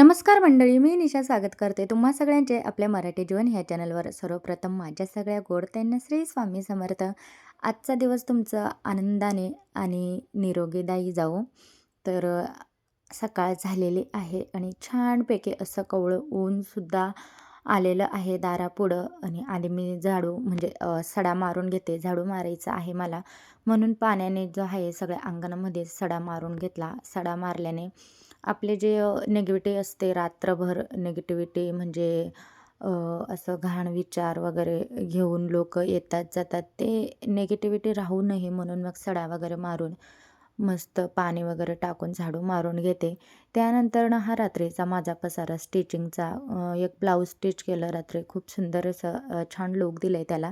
नमस्कार मंडळी मी निशा स्वागत करते तुम्हा सगळ्यांचे आपल्या मराठी जीवन ह्या चॅनलवर. सर्वप्रथम माझ्या सगळ्या गोडत्यांना श्री स्वामी समर्थ. आजचा दिवस तुमचा आनंदाने आणि निरोगीदायी जाऊ तर सकाळ झालेली आहे आणि छानपैकी असं कवळं ऊनसुद्धा आलेलं आहे दारापुढं आणि आधी मी झाडू म्हणजे सडा मारून घेते झाडू मारायचा आहे मला. म्हणून पाण्याने जो आहे सगळ्या अंगणामध्ये सडा मारून घेतला. सडा मारल्याने आपले जे निगेटिव्ह असते रात्रभर निगेटिव्हिटी म्हणजे असं घाण विचार वगैरे घेऊन लोक येतात जातात ते निगेटिव्हिटी राहू नये म्हणून मग सडा वगैरे मारून मस्त पाणी वगैरे टाकून झाडू मारून घेते. त्यानंतर ना हा रात्रीचा माझा पसारा स्टिचिंगचा एक ब्लाऊज स्टिच केलं रात्री. खूप सुंदर असं छान लुक दिलं आहे त्याला.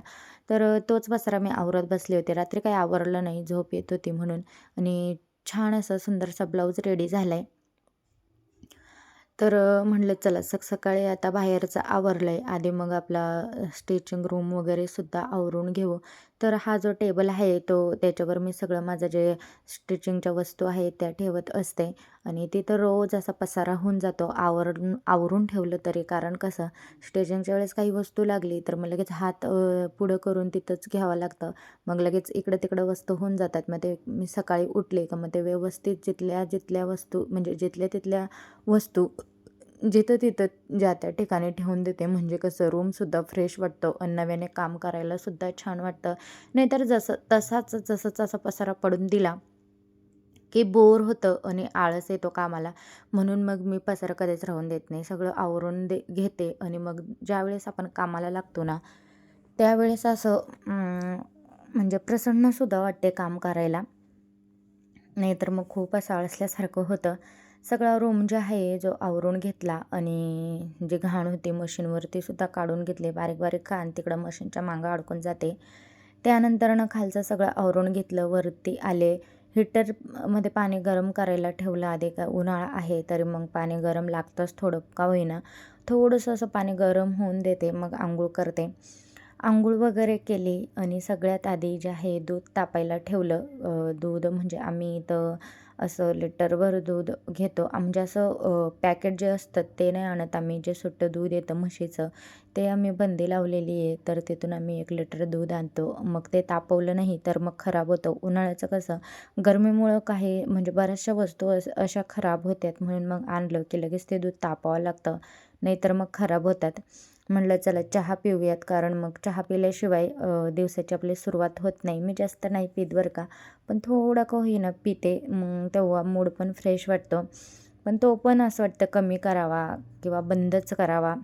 तर तोच पसारा मी आवरत बसले होते. रात्री काही आवरलं नाही झोप येत होती म्हणून. आणि छान असं सुंदरसा ब्लाऊज रेडी झाला आहे तर म्हणलं चला सक सकाळी आता बाहेरचं आवरलं आहे आधी मग आपला स्टिचिंग रूम वगैरे सुद्धा आवरून घेऊ. तर हा जो टेबल आहे तो त्याच्यावर मी सगळं माझं जे स्टिचिंगच्या वस्तू आहेत त्या ठेवत असते. आणि तिथं रोज असा पसारा होऊन जातो. आवरून आवरून ठेवलं तरी. कारण कसं स्टिचिंगच्या वेळेस काही वस्तू लागली तर मग लगेच हात पुढं करून तिथंच घ्यावं लागतं. मग लगेच इकडं तिकडं वस्तू होऊन जातात. मग ते मी सकाळी उठले का मग ते व्यवस्थित जिथल्या जिथल्या वस्तू म्हणजे जिथल्या तिथल्या वस्तू जिथं तिथं ज्या त्या ठिकाणी ठेवून देते. म्हणजे कसं रूमसुद्धा फ्रेश वाटतं. आणि नव्याने काम करायलासुद्धा छान वाटतं. नाहीतर जसं तसाच जसं तसा पसारा पडून दिला की बोर होतं आणि आळस येतो कामाला. म्हणून मग मी पसारा कधीच राहून देत नाही. सगळं आवरून दे घेते आणि मग ज्यावेळेस आपण कामाला लागतो ना त्यावेळेस असं म्हणजे प्रसन्नसुद्धा वाटते काम करायला. नाहीतर मग खूप असं आळसल्यासारखं होतं. सगळा रूम जे आहे जो आवरून घेतला आणि जे घाण होती मशीनवरती सुद्धा काढून घेतले. बारीक बारीक घाण तिकडं मशीनच्या मागं अडकून जाते. त्यानंतरनं खालचं सगळं आवरून घेतलं. वरती आले. हीटरमध्ये पाणी गरम करायला ठेवलं. आधी का उन्हाळा आहे तरी मग पाणी गरम लागतंच थोडं का होईना. थोडंसं असं पाणी गरम होऊन देते मग आंघोळ करते. आंघोळ वगैरे केली आणि सगळ्यात आधी जे आहे दूध तापायला ठेवलं. दूध म्हणजे आम्ही इथं असं लिटरभर दूध घेतो. म्हणजे असं पॅकेट जे असतं ते नाही आणत आम्ही. जे सुट्टं दूध येतं म्हशीचं ते आम्ही बंदी लावलेली आहे. तर तिथून आम्ही एक लिटर दूध आणतो. मग ते तापवलं नाही तर मग खराब होतं. उन्हाळ्याचं कसं गरमीमुळं काही म्हणजे बऱ्याचशा वस्तू अशा खराब होतात म्हणून मग आणलं की लगेच ते दूध तापावं लागतं. नाहीतर मग खराब होतात. म्हणलं चला चहा पिऊयात कारण मग चहा पिल्याशिवाय दिवसाची आपली सुरुवात होत नाही. मी जास्त नाही पित बरं का. पण थोडा का होईना पिते. मग तेव्हा मूड पण फ्रेश वाटतो. पण तो पण असं वाटतं कमी करावा किंवा बंदच करावा.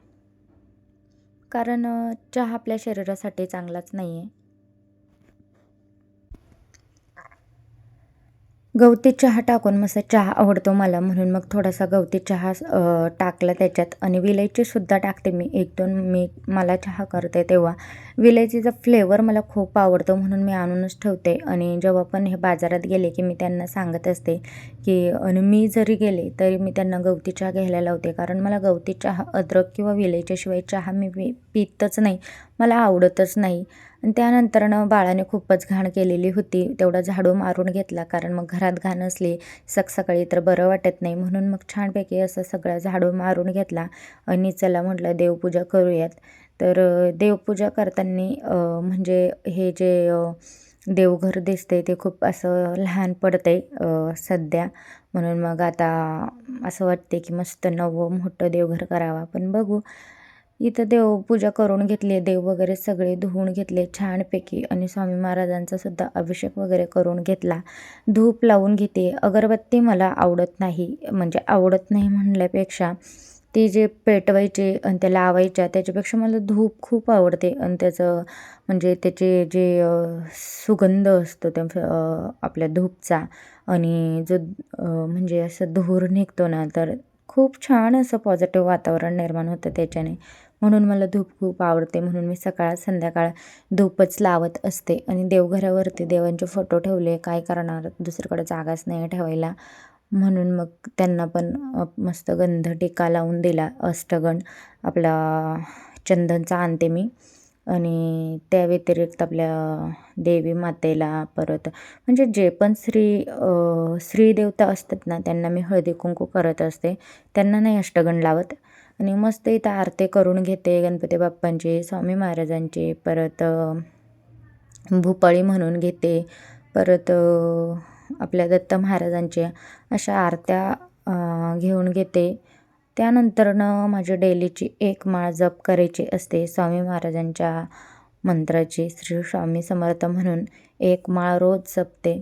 कारण चहा आपल्या शरीरासाठी चांगलाच नाही आहे गवती चहा टाकून मस्त चहा आवडतो मला म्हणून मग थोडासा गवती चहा टाकला त्याच्यात. आणि विलायचीसुद्धा टाकते मी. एक दोन मी मला चहा करते तेव्हा. विलायचीचा फ्लेवर मला खूप आवडतो म्हणून मी आणूनच ठेवते. आणि जेव्हा पण हे बाजारात गेले की मी त्यांना सांगत असते की आणि मी जरी गेले तरी मी त्यांना गवती चहा घ्यायला लावते. कारण मला गवती चहा अद्रक किंवा विलायच्याशिवाय चहा मी पी पितच नाही. मला आवडतच नाही. आणि त्यानंतरनं बाळाने खूपच घाण केलेली होती. तेवढा झाडू मारून घेतला कारण मग घरात घाण असली सकाळी तर बरं वाटत नाही. म्हणून मग छानपैकी असं सगळं झाडू मारून घेतला आणि चला म्हटलं देवपूजा करूयात. तर देवपूजा करताना म्हणजे हे जे देवघर दिसते ते खूप असं लहान पडतं आहे सध्या. म्हणून मग आता असं वाटते की मस्त नवं मोठं देवघर करावा. पण बघू. इथं देवपूजा करून घेतली देव वगैरे सगळे धुवून घेतले छानपैकी. आणि स्वामी महाराजांचा सुद्धा अभिषेक वगैरे करून घेतला. धूप लावून घेते. अगरबत्ती मला आवडत नाही. म्हणजे आवडत नाही म्हणल्यापेक्षा ती जे पेटवायचे आणि त्या लावायच्या त्याच्यापेक्षा मला धूप खूप आवडते. आणि त्याचं म्हणजे त्याचे जे सुगंध असतो त्या आपल्या धूपचा. आणि जो म्हणजे असं धूर निघतो ना तर खूप छान असं पॉझिटिव्ह वातावरण निर्माण होतं त्याच्याने. म्हणून मला धूप खूप आवडते. म्हणून मी सकाळ संध्याकाळ धूपच लावत असते. आणि देवघरावरती देवांचे फोटो ठेवले. काय करणार? दुसरीकडे जागाच नाही ठेवायला. म्हणून मग त्यांना पण मस्त गंध टिका लावून दिला. अष्टगण. आपला चंदनचा आणते मी आणि त्या व्यतिरिक्त आपल्या देवी मातेला परत म्हणजे जे पण स्त्री स्त्री देवता असतात ना त्यांना मी हळदी कुंकू करत असते. त्यांना नाही अष्टगण लावत. आणि मस्त इथं आरती करून घेते गणपती बाप्पांची स्वामी महाराजांची परत भूपाळी म्हणून घेते. परत आपल्या दत्त महाराजांच्या अशा आरत्या घेऊन घेते. त्यानंतरनं माझ्या डेलीची एक माळ जप करायची असते. स्वामी महाराजांच्या मंत्राची श्री स्वामी समर्थ म्हणून एक माळ रोज जपते.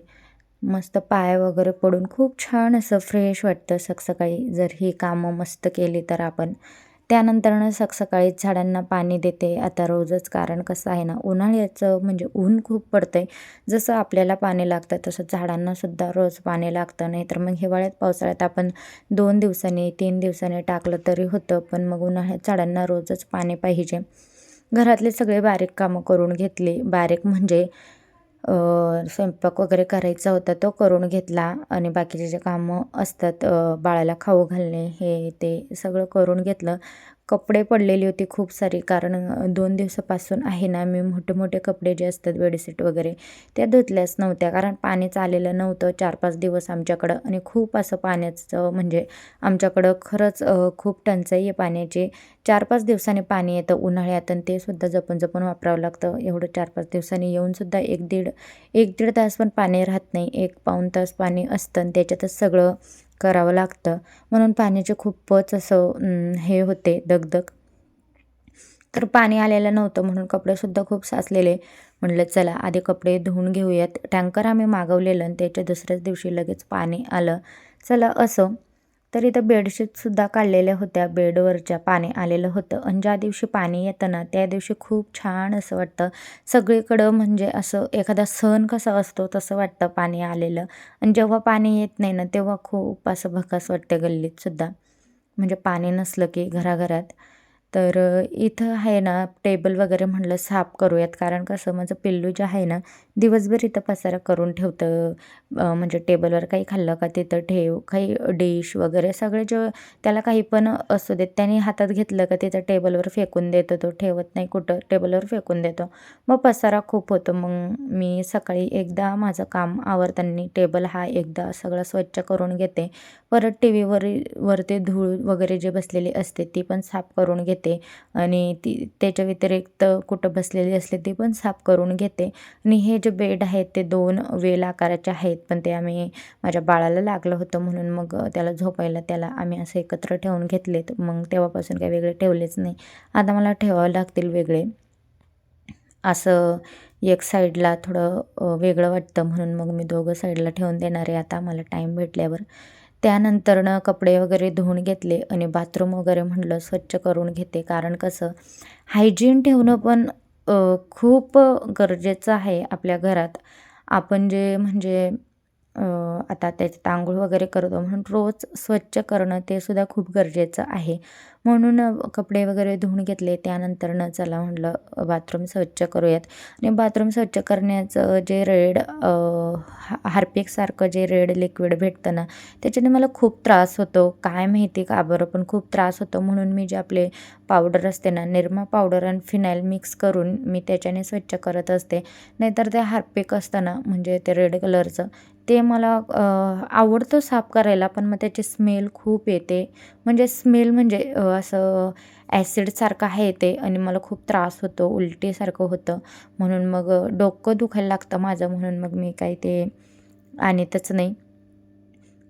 मस्त पाय वगैरे पडून खूप छान असं फ्रेश वाटतं. सकाळी जर ही कामं मस्त केली तर आपण त्यानंतरनं सकाळीच झाडांना पाणी देते. आता रोजच कारण कसं आहे ना उन्हाळ्याचं म्हणजे ऊन खूप पडतं आहे जसं आपल्याला पाणी लागतं तसं झाडांनासुद्धा रोज पाणी लागतं. नाही तर मग हिवाळ्यात पावसाळ्यात आपण दोन दिवसांनी तीन दिवसांनी टाकलं तरी होतं पण मग उन्हाळ्यात झाडांना रोजच पाणी पाहिजे. घरातले सगळे बारीक कामं करून घेतली. बारीक म्हणजे स्वयंपाक वगैरे करायचा होता तो करून घेतला आणि बाकीचे जे कामं असतात बाळाला खाऊ घालणे हे ते सगळं करून घेतलं. कपडे पडलेली होती खूप सारी कारण दोन दिवसापासून आहे ना मी मोठे मोठे कपडे जे असतात बेडशीट वगैरे त्या धुतल्याच नव्हत्या. कारण पाणीच आलेलं नव्हतं चार पाच दिवस आमच्याकडं. आणि खूप असं पाण्याचं म्हणजे आमच्याकडं खरंच खूप टंचाई आहे पाण्याची. चार पाच दिवसांनी पाणी येतं उन्हाळ्यात आणि ते सुद्धा जपून जपून वापरावं लागतं. एवढं चार पाच दिवसांनी येऊनसुद्धा एक दीड एक दीड तास पण पाणी राहत नाही. एक पाऊण तास पाणी असतं आणि त्याच्यातच सगळं करावं लागतं. म्हणून पाण्याचे खूपच असं हे होते दगदग. तर पाणी आलेलं नव्हतं म्हणून कपडेसुद्धा खूप साचलेले. म्हटलं चला आधी कपडे धुवून घेऊयात. टँकर आम्ही मागवलेलं आणि त्याच्या दुसऱ्याच दिवशी लगेच पाणी आलं. चला असं. तर इथं बेडशीटसुद्धा काढलेल्या होत्या. बेडवरच्या पाणी आलेलं होतं. आणि ज्या दिवशी पाणी येतं ना त्या दिवशी खूप छान असं वाटतं. सगळीकडं म्हणजे असं एखादा सण कसा असतो तसं वाटतं पाणी आलेलं. आणि जेव्हा पाणी येत नाही ना तेव्हा खूप असं भकास वाटतं गल्लीतसुद्धा म्हणजे पाणी नसलं की घराघरात. तर इथं आहे ना टेबल वगैरे म्हणलं साफ करूयात. कारण कसं माझं पिल्लू जे आहे ना दिवसभर इथं पसारा करून ठेवतं. म्हणजे टेबलवर काही खाल्लं का तिथं ठेव. काही डिश वगैरे सगळे जे त्याला काही पण असू देत त्याने हातात घेतलं का तिथं टेबलवर फेकून देतो. तो ठेवत नाही कुठं टेबलवर फेकून देतो. मग पसारा खूप होतो. मग मी सकाळी एकदा माझं काम आवरताना टेबल हा एकदा सगळं स्वच्छ करून घेते. परत टी व्हीवर वरती धूळ वगैरे जे बसलेली असते ती पण साफ करून घेते. आणि ती त्याच्या व्यतिरिक्त कुठं बसलेली असले ती पण साफ करून घेते. आणि हे जे बेड आहेत ते दोन वेल आकाराचे आहेत पण ते आम्ही माझ्या बाळाला लागलं होतं म्हणून मग त्याला झोपायला त्याला आम्ही असं एकत्र ठेवून घेतलेत. मग तेव्हापासून काही वेगळे ठेवलेच नाही. आता मला ठेवावं लागतील वेगळे. असं एक साईडला थोडं वेगळं वाटतं म्हणून मग मी दोघं साईडला ठेवून देणार आहे. आता मला टाईम भेटल्यावर. त्यानंतरनं कपडे वगैरे धुवून घेतले आणि बाथरूम वगैरे म्हटलं स्वच्छ करून घेते. कारण कसं हायजीन ठेवणं पण खूप गरजेचं आहे आपल्या घरात. आपण जे म्हणजे आता त्याचं आंघोळ वगैरे करतो म्हणून रोज स्वच्छ करणं ते सुद्धा खूप गरजेचं आहे. म्हणून कपडे वगैरे धुवून घेतले त्यानंतरनं चला म्हटलं बाथरूम स्वच्छ करूयात. आणि बाथरूम स्वच्छ करण्याचं जे रेड हार्पिकसारखं जे रेड लिक्विड भेटतं ना त्याच्याने मला खूप त्रास होतो. काय माहिती का बरं पण खूप त्रास होतो. म्हणून मी जे आपले पावडर असते ना निरमा पावडर आणि फिनाईल मिक्स करून मी त्याच्याने स्वच्छ करत असते. नाहीतर ते हार्पिक असतं ना म्हणजे ते रेड कलरचं ते मला आवडतं साफ करायला पण मग त्याची स्मेल खूप येते. म्हणजे स्मेल म्हणजे असं ॲसिडसारखं आहे ते आणि मला खूप त्रास होतो उलटीसारखं होतं. म्हणून मग डोकं दुखायला लागतं माझं म्हणून मग मी काही ते आणतच नाही.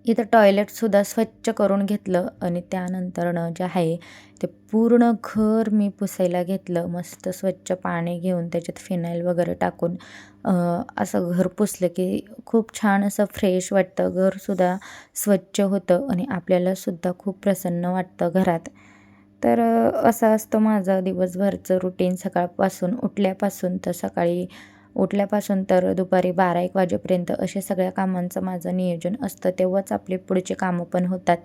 इथं टॉयलेटसुद्धा स्वच्छ करून घेतलं आणि त्यानंतरनं जे आहे ते पूर्ण घर मी पुसायला घेतलं. मस्त स्वच्छ पाणी घेऊन त्याच्यात फिनाईल वगैरे टाकून असं घर पुसलं की खूप छान असं फ्रेश वाटतं. घरसुद्धा स्वच्छ होतं आणि आपल्यालासुद्धा खूप प्रसन्न वाटतं घरात. तर असं असतं माझं दिवसभरचं रुटीन सकाळपासून उठल्यापासून तर सकाळी उठल्यापासून तर दुपारी बारा एक वाजेपर्यंत असे सगळ्या कामांचं माझं नियोजन असतं. तेव्हाच आपले पुढचे कामं पण होतात.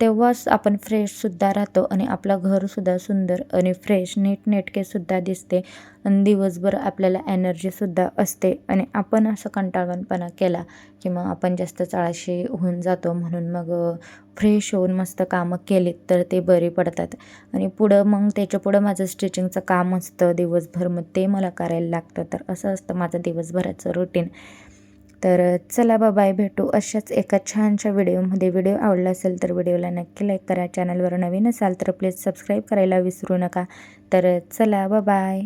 तेव्हाच आपण फ्रेशसुद्धा राहतो आणि आपलं घरसुद्धा सुंदर आणि फ्रेश नीटनेटकेसुद्धा दिसते. आणि दिवसभर आपल्याला एनर्जीसुद्धा असते. आणि आपण असं कंटाळवाणपणा केला की मग आपण जास्त चाळाशी होऊन जातो. म्हणून मग फ्रेश होऊन मस्त कामं केलीत तर ते बरे पडतात. आणि पुढं मग त्याच्या पुढं माझं स्टिचिंगचं काम असतं दिवसभर मग ते मला करायला लागतं. तर असं असतं माझं दिवसभराचं रुटीन तर चला बाय भेटू अशाच एका छानशा व्हिडिओमध्ये व्हिडिओ आवडला असेल तर व्हिडिओला नक्की लाईक करा. चॅनलवर नवीन असाल तर प्लीज सबस्क्राईब करायला विसरू नका. तर चला बाय